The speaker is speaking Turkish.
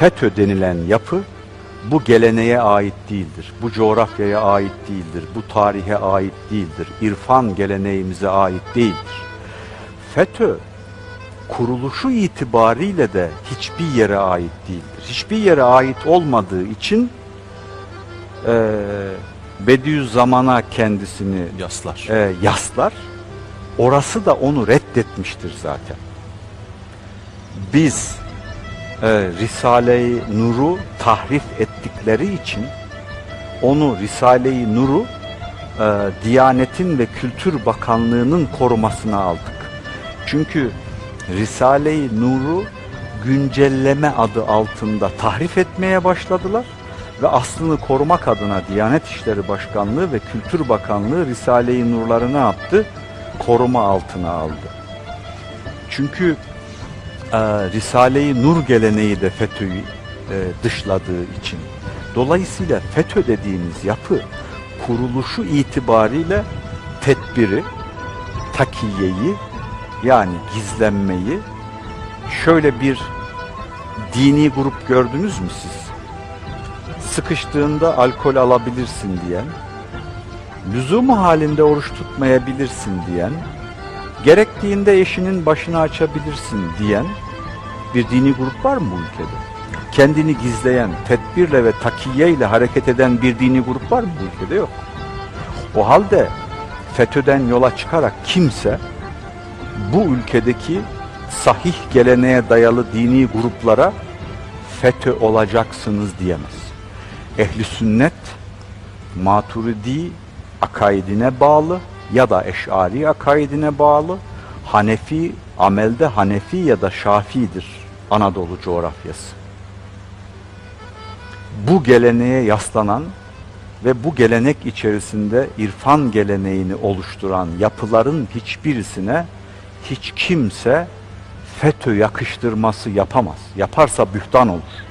FETÖ denilen yapı bu geleneğe ait değildir. Bu coğrafyaya ait değildir. Bu tarihe ait değildir. İrfan geleneğimize ait değildir. FETÖ kuruluşu itibariyle de hiçbir yere ait değildir. Hiçbir yere ait olmadığı için eee Bediüzzaman'a kendisini Yaslar. e, yaslar. Orası da onu reddetmiştir zaten. Biz e, Risale-i Nur'u tahrif ettikleri için onu Risale-i Nur'u e, Diyanetin ve Kültür Bakanlığı'nın korumasına aldık. Çünkü Risale-i Nur'u güncelleme adı altında tahrif etmeye başladılar ve aslını korumak adına Diyanet İşleri Başkanlığı ve Kültür Bakanlığı Risale-i Nur'ları ne yaptı? Koruma altına aldı. Çünkü Risale-i Nur geleneği de FETÖ'yü e, dışladığı için. Dolayısıyla FETÖ dediğimiz yapı kuruluşu itibariyle tedbiri, takiyeyi yani gizlenmeyi şöyle bir dini grup gördünüz mü siz? Sıkıştığında alkol alabilirsin diyen, lüzumu halinde oruç tutmayabilirsin diyen, gerektiğinde eşinin başını açabilirsin diyen bir dini grup var mı bu ülkede? Kendini gizleyen, tedbirle ve takiyeyle hareket eden bir dini grup var mı bu ülkede? Yok. O halde FETÖ'den yola çıkarak kimse bu ülkedeki sahih geleneğe dayalı dini gruplara FETÖ olacaksınız diyemez. Ehli sünnet maturidi akaidine bağlı ya da eşari akaidine bağlı Hanefi amelde Hanefi ya da Şafii'dir Anadolu coğrafyası. Bu geleneğe yaslanan ve bu gelenek içerisinde irfan geleneğini oluşturan yapıların hiçbirisine hiç kimse FETÖ yakıştırması yapamaz. Yaparsa bühtan olur.